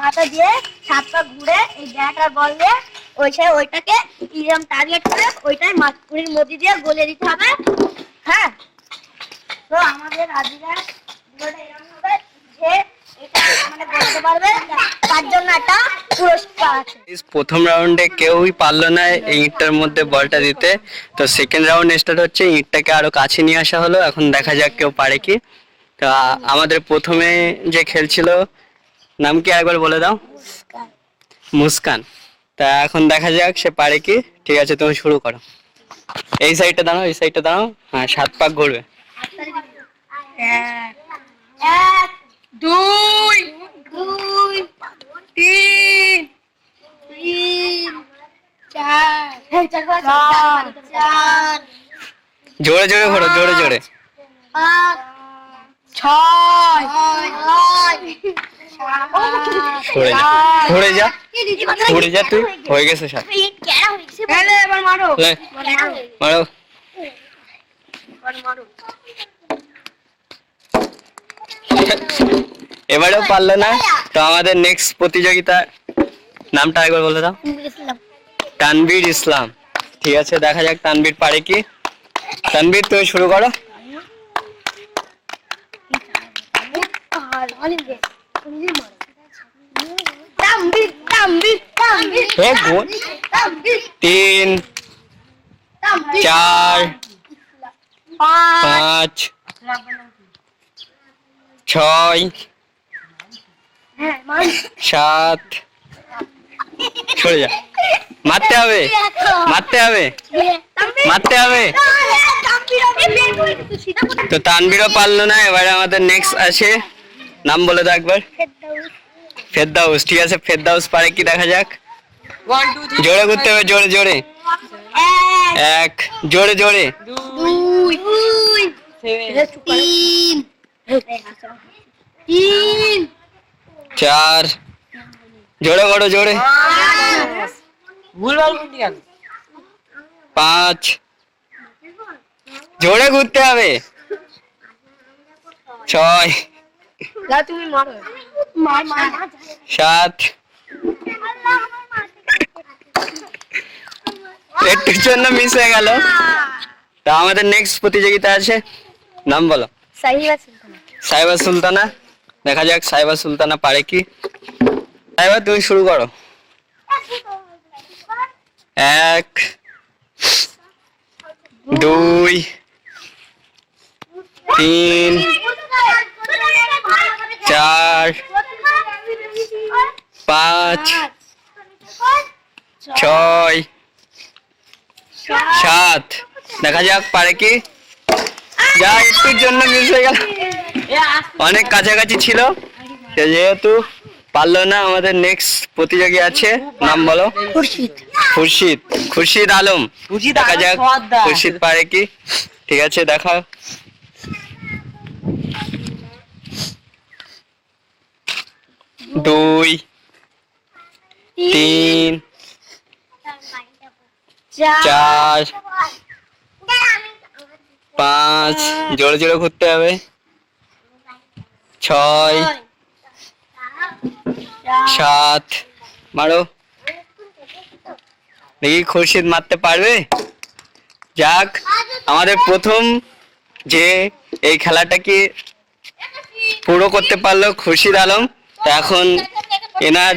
মাথা দিয়ে সাত পাক ঘুরে এই ব্যাট বল দিয়ে ওই সাইড ওইটাকে এরকম টার্গেট করে ওইটাই মাছপুরির মধ্যে দিয়ে গলে দিতে হবে। হ্যাঁ? তো আমাদের আদিরা মানে তার জন্য একটা প্রথম রাউন্ডে কেউই পারল না এই ইঁটটার মধ্যে বলটা দিতে। তো সেকেন্ড রাউন্ড স্টার্ট হচ্ছে, ইঁটটাকে আরও কাছে নিয়ে আসা হলো। এখন দেখা যাক কেউ পারে কি। তা আমাদের প্রথমে যে খেলছিল নাম কি একবার বলে দাও? মুস্কান। তা এখন দেখা যাক সে পারে কি। ঠিক আছে তুমি শুরু করো। এই সাইডটা দাঁড়াও এই সাইডটা দাঁড়াও। হ্যাঁ সাত পাক ঘুরবে। এক দুই দুই তিন তিন চার চার জোরে জোরে ঘোরো জোরে জোরে। পাঁচ ছয়। ঘুরে যা। ঘুরে যা। ঘুরে যা তুই। হয়ে গেছে। এবার মারো। মারো। এবারেও পারল না। তো আমাদের নেক্সট প্রতিযোগিতা নামটা একবার বলে দাও। তানবীর ইসলাম। ঠিক আছে দেখা যাক তানবীর পারে কি। তানবীর তুমি শুরু করো। হে গুণ তিন, চার, পাঁচ, ছয়, সাত। সরে যা। মারতে হবে। মারতে হবে। মারতে হবে। তো তানবিরও পারল না, এবারে আমাদের নেক্সট আছে নাম বলে দাও একবার। ফেরদাউস ঠিক আছে ফেরদাউস পারে কি দেখা যাক? জোরে ঘুরতে হবে জোরে জোরে। এক। জোরে জোরে। চার। জোরে করো জোরে। পাঁচ। জোরে ঘুরতে হবে। ছয়। তুমি মারো সাত। একটুর জন্য মিস হয়ে গেল। তা আমাদের নেক্সট প্রতিযোগিতা আছে। নাম বলো। সাইবা সুলতানা। দেখা যাক সাইবা সুলতানা পারে কি? সাইবা তুমি শুরু করো। এক দুই তিন চার পাঁচ ছয় সাত। দেখা যাক পারে কি? যা একটুর জন্য মিস হয়ে গেল। অনেক কাছাকাছি ছিল সে যেহেতু পারল না আমাদের নেক্সট প্রতিযোগী আছে নাম বলো। খুরশিদ। খুরশিদ। খুরশিদ আলম। দেখা যাক। খুরশিদ পারে কি? ঠিক আছে দেখা। দুই, তিন, চার, পাঁচ। জোরে জোরে ঘুরতে হবে। ছয়, সাত। মারো। দেখি খুরশিদ মারতে পারবে? যাক, আমাদের প্রথম যে এই খেলাটাকে পুরো করতে পারল খুরশিদ আলম। এখন এনার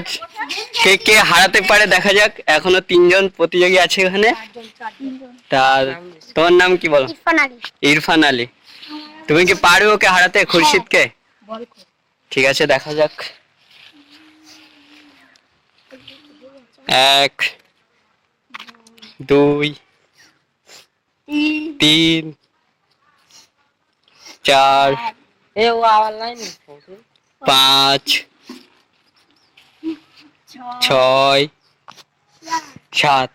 কে কে হারাতে পারে দেখা যাক। এখনও তিনজন প্রতিযোগী আছে এখানে। তা তোমার নাম কি বলো? ইরফান আলী। তুমি কি পারবে ওকে হারাতে খুরশিদকে? ঠিক আছে দেখা যাক। এক দুই তিন চার পাঁচ ছয় সাত।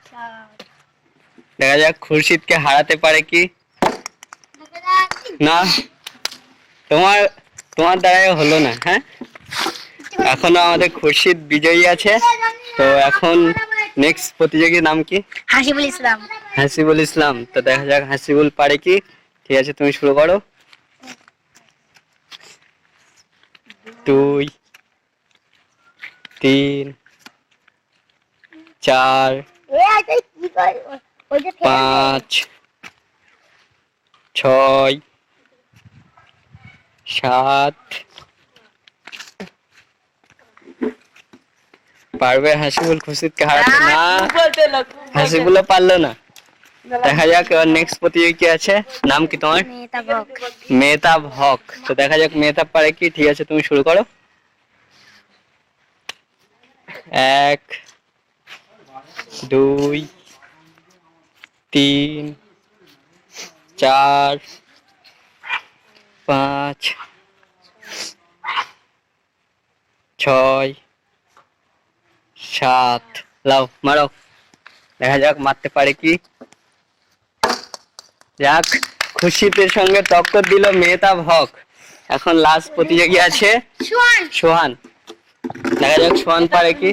দেখা যাক খুরশিদকে হারাতে পারে কি? না। তোমার তোমার দ্বারাই হলো না হ্যাঁ? এখনও আমাদের খুরশিদ বিজয়ী আছে। তো এখন নেক্সট প্রতিযোগীর নাম কি? হাসিবুল ইসলাম। হাসিবুল ইসলাম। তো দেখা যাক হাসিবুল পারে কি? ঠিক আছে তুমি শুরু করো। দুই তিন চার পাঁচ ছয় সাত। পারবে হাসিবুল খুশিদকে হারাতে? না হাসিবুলও পারল না। দেখা যাক নেক্সট প্রতিযোগী আছে? নাম কি তোমার? মেহতাব হক তো দেখা যাক মেহতাব পারে কি? ঠিক আছে তুমি শুরু করো। এক দুই তিন চার পাঁচ ছয় সাত। লাও মারো। দেখা যাক মারতে পারে কি? যাক খুশিতের সঙ্গে টক্কর দিল মেহতাব হক এখন লাস্ট প্রতিযোগী আছে সোহান। দেখা যাক সোহান পারে কি?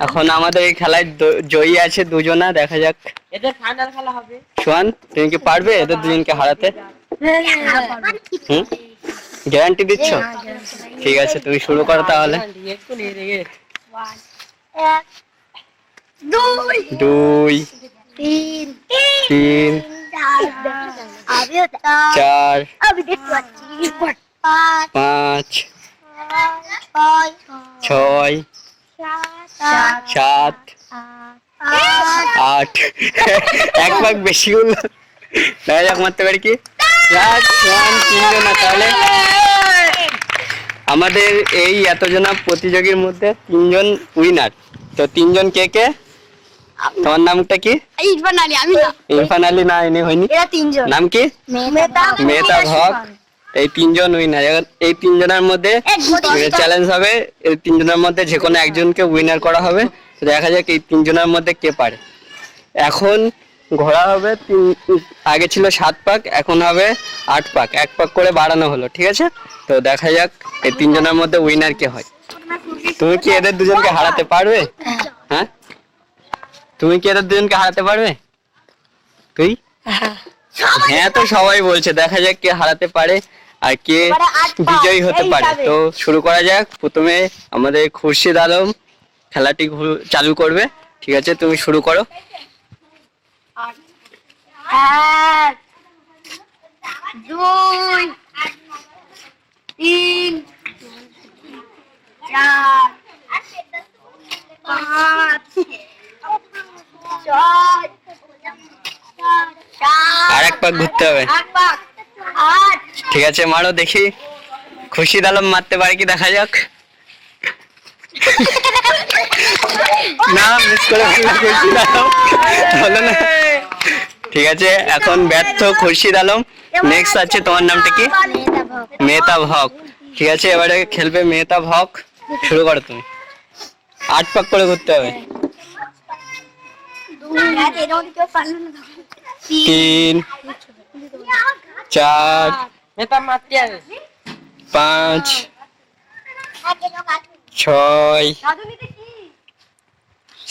এখন আমাদের এই খেলায় দ- জয়ী আছে দুজনা দেখা যাক। এদের ফাইনাল খেলা হবে। সোহান তুমি কি পারবে এদের দুজনকে হারাতে? হুম? গ্যারান্টি দিচ্ছ? ঠিক আছে তুমি শুরু করো তাহলে। দুই তিন চার পাঁচ ছয় সাত আট এক পাক বেশি হলো। দেখা যাক মারতে পারি কি? তিনজন না তাহলে। আমাদের এই এতজনা প্রতিযোগীর মধ্যে তিনজন উইনার তো তিনজন কে কে? তোমার নামটা কি? ইরফান আলী আমি না। ইরফান আলী না এনে হয়নি। এরা তিনজন। নাম কি? মেহতা মেহতাব হক এই তিনজন উইনার এই তিনজনের মধ্যে চ্যালেঞ্জ হবে। এই তিনজনের মধ্যে যে কোনো একজনকে উইনার করা হবে। তো দেখা যাক এই তিনজনের মধ্যে কে পারে। এখন ঘোরা হবে তিন আগে ছিল সাত পাক এখন হবে আট পাক। এক পাক করে বাড়ানো হলো ঠিক আছে? তো দেখা যাক এই তিনজনের মধ্যে উইনার কে হয়। তুমি কি এদের দুজনকে হারাতে পারবে? হ্যাঁ? তুমি কি এদের দুজনকে হারাতে পারবে? তুই? হ্যাঁ তো সবাই বলছে দেখা যাক কে হারাতে পারে। আর কে এবারে বিজয়ী হতে পারে। তো শুরু করা যাক। প্রথমে আমাদের খুরশিদ আলম খেলাটি চালু করবে। ঠিক আছে তুমি শুরু করো। এক দুই তিন চার পাঁচ ছয় আর এক পাক ঘুরতে হবে। আট পাক। ঠিক আছে, মারো দেখি। খুশিদ আলম মারতে পারে কি, দেখা যাক। না মিস করে না। ঠিক আছে, এখন ব্যর্থ খুরশিদ আলম নেক্সট আছে, তোমার নামটা কি? মেহতাব হক। ঠিক আছে, এবারে খেলবে মেহতাব হক। শুরু করো তুমি। আট পাক করে ঘুরতে হবে। তিন, চার পাঁচ ছয়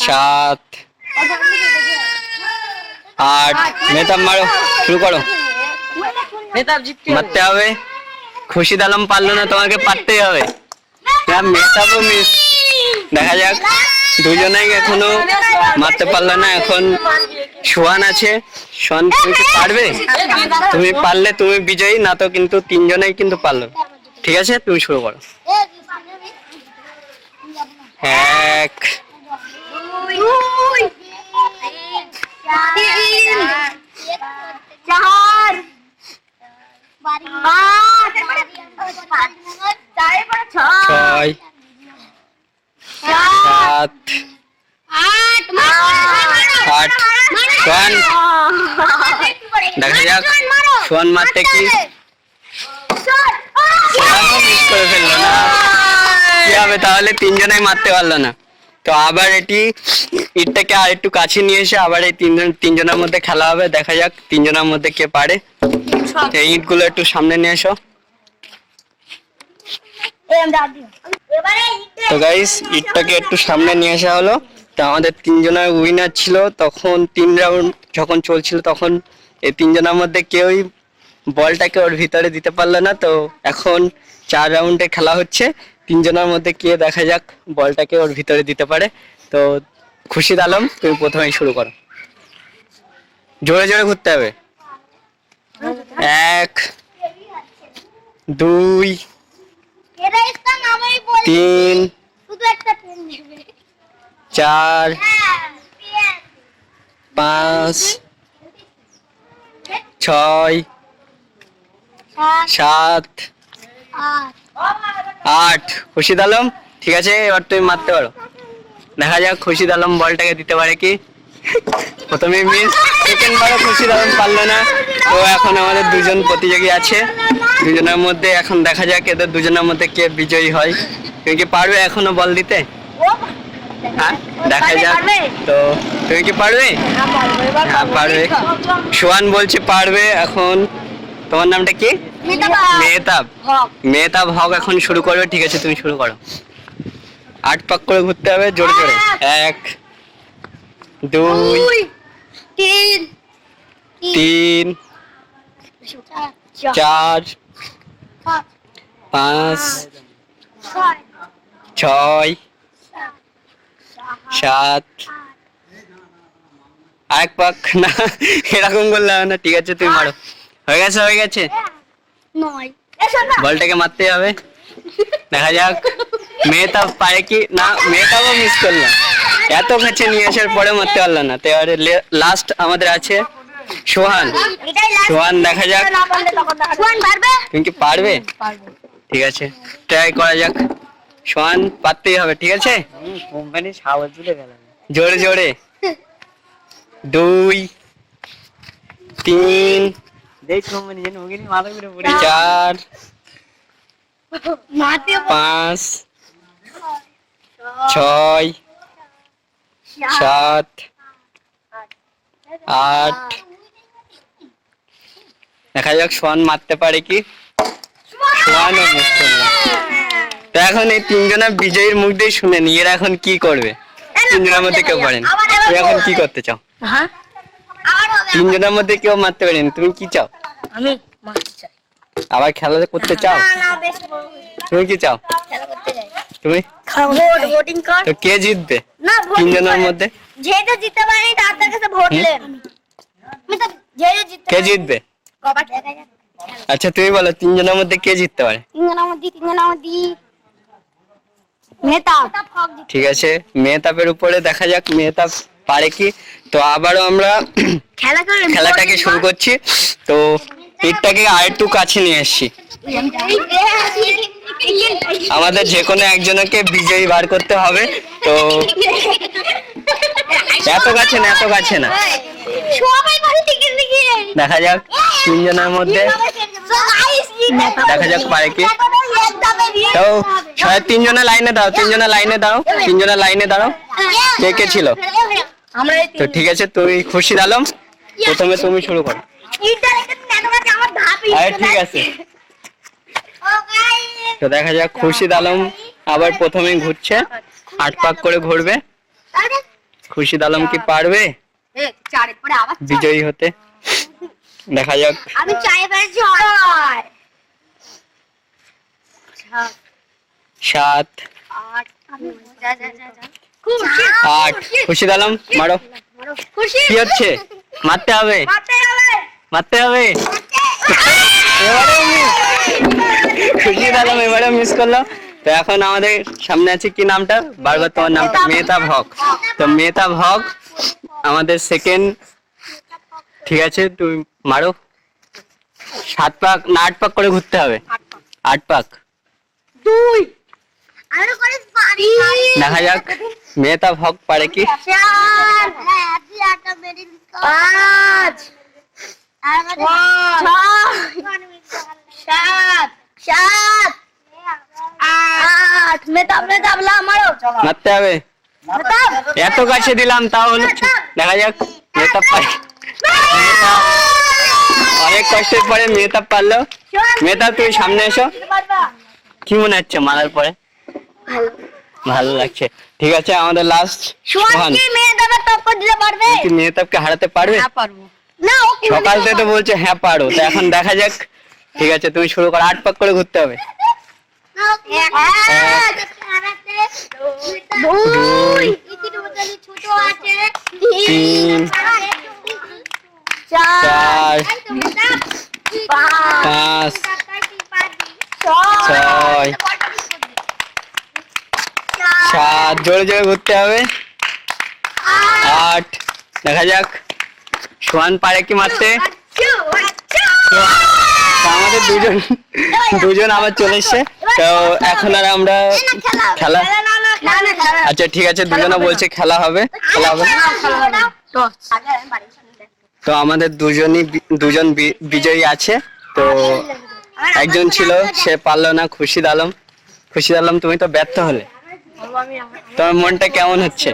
সাত আট। মেহতাব মারো শুরু করো। মারতে হবে। খুশিদ আলম পারল না তোমাকে পারতেই হবে। মেহতাবও মিস দেখা যাক। দুজনেই এখনও মারতে পারল না, এখন সোহান আছে। সোহান, তুমি কি পারবে? তুমি পারলে তুমি বিজয়ী, না তো কিন্তু তিনজনেই কিন্তু পারল। ঠিক আছে? তুমি শুরু করো। এক চার ছয় সাত আট সোহান দেখা যাক সোহান মারতে কি মিস করে ফেলল না কি হবে তাহলে তিনজনেই মারতে পারল না তো আবার এটি ইটটাকে আর একটু কাছে নিয়ে এসে আবার এই তিনজন তিনজনের মধ্যে খেলা হবে দেখা যাক তিনজনের মধ্যে কে পারে এই ইটগুলো একটু সামনে নিয়ে এসো তো গাইস ইটটাকে একটু সামনে নিয়ে আসা হলো। তো আমাদের তিনজনের উইনার ছিল, তখন তিন রাউন্ড যখন চলছিল, তখন এই তিনজনের মধ্যে কেউই বলটাকে ওর ভিতরে দিতে পারল না। তো এখন চার রাউন্ডে খেলা হচ্ছে। তিনজনের মধ্যে কে দেখা যাক বলটাকে ওর ভিতরে দিতে পারে। তো খুশিদ আলম, তুমি প্রথমেই শুরু করো। জোরে জোরে ঘুরতে হবে। এক, দুই এটা ইসলাম আমি বলি তিন, চার, পাঁচ, ছয়, সাত, আট। খুশিদ আলম, ঠিক আছে, এবার তুমি মারতে পারো। দেখা যাক খুশিদ আলম বলটাকে দিতে পারে কি। প্রথমে মিস সেকেন্ড বারও খুশিদ আলম পারল না। তো এখন আমাদের দুজন প্রতিযোগী আছে। দুজনের মধ্যে এখন দেখা যাক এদের দুজনের মধ্যে কে বিজয়ী হয়। তুমি কি পারবে এখনও বল দিতে? হ্যাঁ দেখা যাক। তো তুমি কি পারবে? হ্যাঁ পারব। হ্যাঁ পারবে। সোহান বলছে পারবে এখন। তোমার নামটা কি? মেহতাব। মেহতাব। হক। এখন শুরু করবে। ঠিক আছে তুমি শুরু করো। আট পাক করে ঘুরতে হবে জোরে জোরে। এক দুই তিন তিন। চার। পাঁচ। ছয় সাত। আরেক পাক না এরকম হবে না ঠিক আছে তুমি মারো। হয়ে গেছে হয়ে গেছে। বলটাকে মারতে হবে। দেখা যাক। মেয়েটা পারে কি? না মেয়েটাও মিস করল। এত কাছে নিয়ে আসার পরে মারতে পারল না। তো এবারে লাস্ট আমাদের আছে সোহান। সোহান দেখা যাক। তুমি কি পারবে? ঠিক আছে। ট্রাই করা যাক। সোহান পারতেই হবে ঠিক আছে? কোম্পানি সাবাস তুলে গেল জোরে জোরে। দুই তিন দেখ কোম্পানি যেন ওকে নিয়ে মাথা ঘুরে পড়ে। চার পাঁচ ছয় সাত আট। দেখা যাক সোয়ান মারতে পারে কি? সোয়ানও মিস করল তো এখন এই তিনজনের বিজয়ীর মুখ দিয়ে শুনে নি এরা এখন কি করবে? তিনজনের মধ্যে কেউ পারেন তুমি এখন কি করতে চাও? হ্যাঁ? তিনজনের মধ্যে কেউ মারতে পারেন তুমি কি চাও? আমি মারতে চাই। আবার খেলা করতে চাও? না না বেশ তুমি কি চাও? খেলা করতে চাই তুমি? ভোটিং কর তো কে জিতবে? না তিনজনের মধ্যে? যেটা জিততে পারি তার তার কাছে ভোট হুম? আমি তো যেটা জিততে কে জিতবে? আচ্ছা তুমি বলো তিনজনের মধ্যে কে জিততে পারে? তিনজন আমার দি তিনজন ঠিক আছে মেহতাবের উপরে দেখা যাক মেহতাব পারে কি? তো আবারও আমরা খেলাটাকে শুরু করছি। তো পিঠটাকে আর একটু কাছে নিয়ে এসছি আমাদের যে কোনো একজনকে বিজয়ী বার করতে হবে তো এত কাছে না এত কাছে না। দেখা। যাক তিনজনের মধ্যে। দেখা যাক পারে কি। তো সবাই তিনজনের লাইনে দাও তিনজনের লাইনে দাও তিনজনের লাইনে দাও কে কে ছিল? তো ঠিক আছে তুমি খুশি আলম। প্রথমে তুমি শুরু করো। ঠিক আছে। তো দেখা যাক খুরশিদ আলম আবার প্রথমেই ঘুরছে আট পাক করে ঘুরবে। খুরশিদ আলম কি পারবে? বিজয়ী হতে। দেখা যাক। আমি সাত। আট। যা যা যা যা। খুশি আট। খুরশিদ। আলম মারো। কি হচ্ছে? মারতে হবে। মারতে হবে এবারেও। খুরশিদ আলম এবারে মিস করল তো এখন আমাদের সামনে আছে কি নামটা বারবার তোমার নামটা মেহতাব হক তো মেহতাব হক আমাদের সেকেন্ড ঠিক আছে তুমি মারো সাত পাক না আট পাক করে ঘুরতে হবে আট পাক দুই আরও করে পারি দেখা যাক মেহতাব হক পারে কি হ্যাঁ পাঁচ সাত। সাত। আট। মেতাব মেতাব লা মারতে হবে। এত কাছে দিলাম তাও হলো দেখা যাক অনেক কষ্টের পরে মেহতাব পারল। মেহতাব তুমি সামনে এসো। কি মনে হচ্ছে মারার পরে? ভালো। লাগছে। ঠিক আছে আমাদের লাস্ট সোহান। পারবে? মেহতাবকে হারাতে পারবে? না ও কি সকাল থেকে তো বলছে হ্যাঁ পারো। তো এখন দেখা যাক। ঠিক আছে তুমি শুরু করো। আট পাক করে ঘুরতে হবে। তিন চার পাঁচ ছয় সাত। জোরে জোরে ঘুরতে হবে। আট। দেখা যাক। সোয়ান পারে কি মারতে আমাদের দুজন দুজন আবার চলে এসছে। তো এখন আর আমরা খেলা আচ্ছা ঠিক আছে দুজনে বলছে খেলা হবে খেলা হবে। তো আমাদের দুজনই দুজন বিজয়ী আছে। তো একজন ছিল, সে পারল না খুশিদ আলম। খুশিদ আলম, তুমি তো ব্যর্থ হলে। তোমার মনটা কেমন হচ্ছে?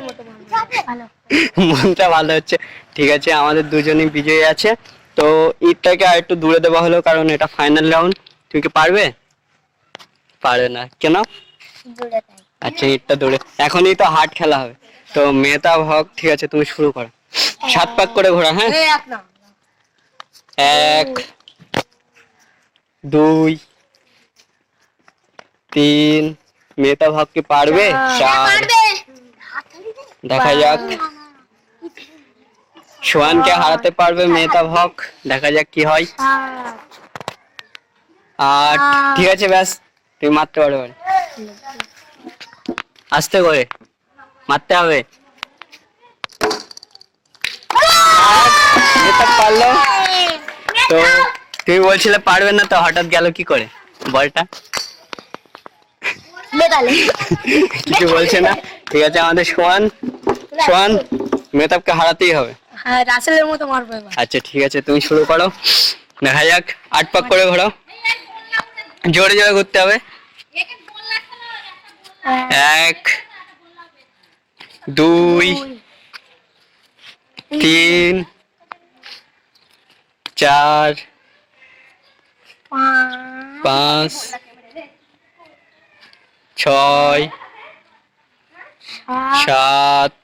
মনটা ভালো হচ্ছে। ঠিক আছে আমাদের দুজনই বিজয়ী আছে। তো ঈদটাকে আর একটু দূরে দেওয়া হলো কারণ এটা ফাইনাল রাউন্ড তুমি কি পারবে? পারবে না। কেন? আচ্ছা ঈদটা দূরে। এখনই তো হাট খেলা হবে। তো মেহতা হক ঠিক আছে তুমি শুরু করো। সাত পাক করে ঘোরা হ্যাঁ? এক দুই তিন। মেহতা ভাগ কি পারবে চার। দেখা যাক। সোহানকে হারাতে পারবে মেহতা হক দেখা যাক কি হয়। আর ঠিক আছে ব্যাস। তুমি মারতে পারবে এবার। আস্তে করে। মারতে হবে। পারল। তো তুমি বলছিলে পারবে না তো হঠাৎ গেল কি করে? বলটা। কিছু বলছে না। ঠিক আছে আমাদের সোহান। সোহান মেহতাবকে হারাতেই হবে। হ্যাঁ রাসেলের মতো মারবো আচ্ছা ঠিক আছে তুমি শুরু করো। দেখা যাক আট পাক করে ঘোরাও জোরে জোরে ঘুরতে হবে। এক দুই তিন চার পাঁচ ছয় সাত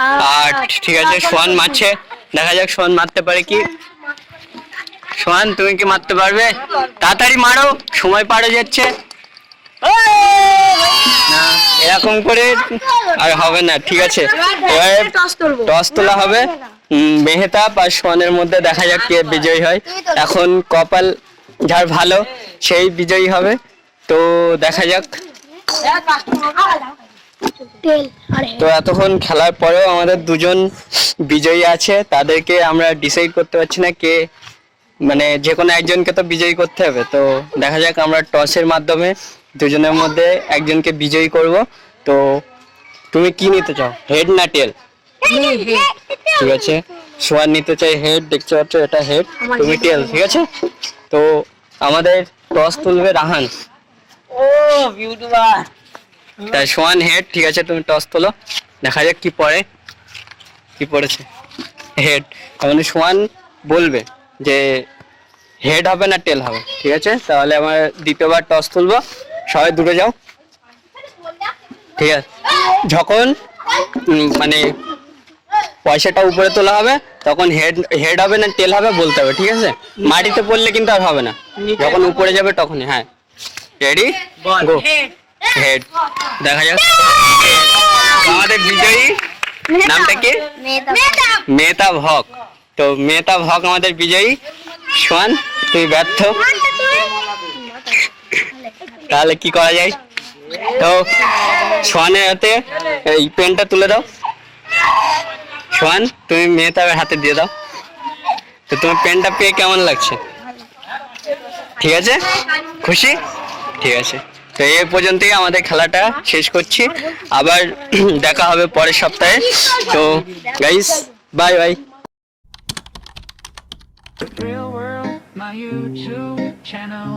আট ঠিক আছে সোহান মারছে। দেখা যাক সোহান মারতে পারে কি। সোহান তুমি কি মারতে পারবে? তাড়াতাড়ি মারো সময় পারে যাচ্ছে। না এরকম করে আর হবে না ঠিক আছে। এবারে টস তোলা হবে। মেহতাব আর সোহানের মধ্যে দেখা যাক কে বিজয়ী হয়। এখন কপাল যার ভালো সেই বিজয়ী হবে। তো দেখা যাক। তো এতক্ষণ খেলার পরেও আমাদের দুজন বিজয়ী আছে তাদেরকে আমরা ডিসাইড করতে পারছি না কে মানে যে কোনো একজনকে তো বিজয়ী করতে হবে। তো দেখা যাক আমরা টসের মাধ্যমে দুজনের মধ্যে একজনকে বিজয়ী করব। তো তুমি কি নিতে চাও? হেড না টেল ঠিক আছে। সোয়ান নিতে চাই হেড দেখতে পাচ্ছ এটা হেড তুমি টেল ঠিক আছে? তো আমাদের টস তুলবে রাহান। ও ইউটিউবার তাই সোয়ান হেড ঠিক আছে তুমি টস তোলো। দেখা যাক কি পড়ে কি পড়েছে। হেড তাহলে সোয়ান বলবে যে হেড হবে না টেল হবে ঠিক আছে? তাহলে আমার দ্বিতীয়বার টস তুলবো। সবাই দূরে যাও। ঠিক আছে। যখন মানে পয়সাটা উপরে তোলা হবে তখন হেড হেড হবে না টেল হবে বলতে হবে ঠিক আছে? মাটিতে পড়লে কিন্তু আর হবে না। যখন উপরে যাবে তখনই হ্যাঁ। রেডি বল গো হেড দেখা যাক। আমাদের বিজয়ী নামটা কি? মেহতাব হক। তো মেহতাব হক আমাদের বিজয়ী। সোয়ান তুই ব্যর্থ। তাহলে কি করা যায়? তো সোয়ানের হাতে এই পেনটা তুলে দাও। সোয়ান তুমি মেহতাবের হাতে দিয়ে দাও। তো তোমার পেনটা পেয়ে কেমন লাগছে? ঠিক আছে? খুশি? ঠিক আছে। তো এ পর্যন্তই আমাদের খেলাটা শেষ করছি। আবার দেখা হবে পরের সপ্তাহে। তো guys bye bye my YouTube channel.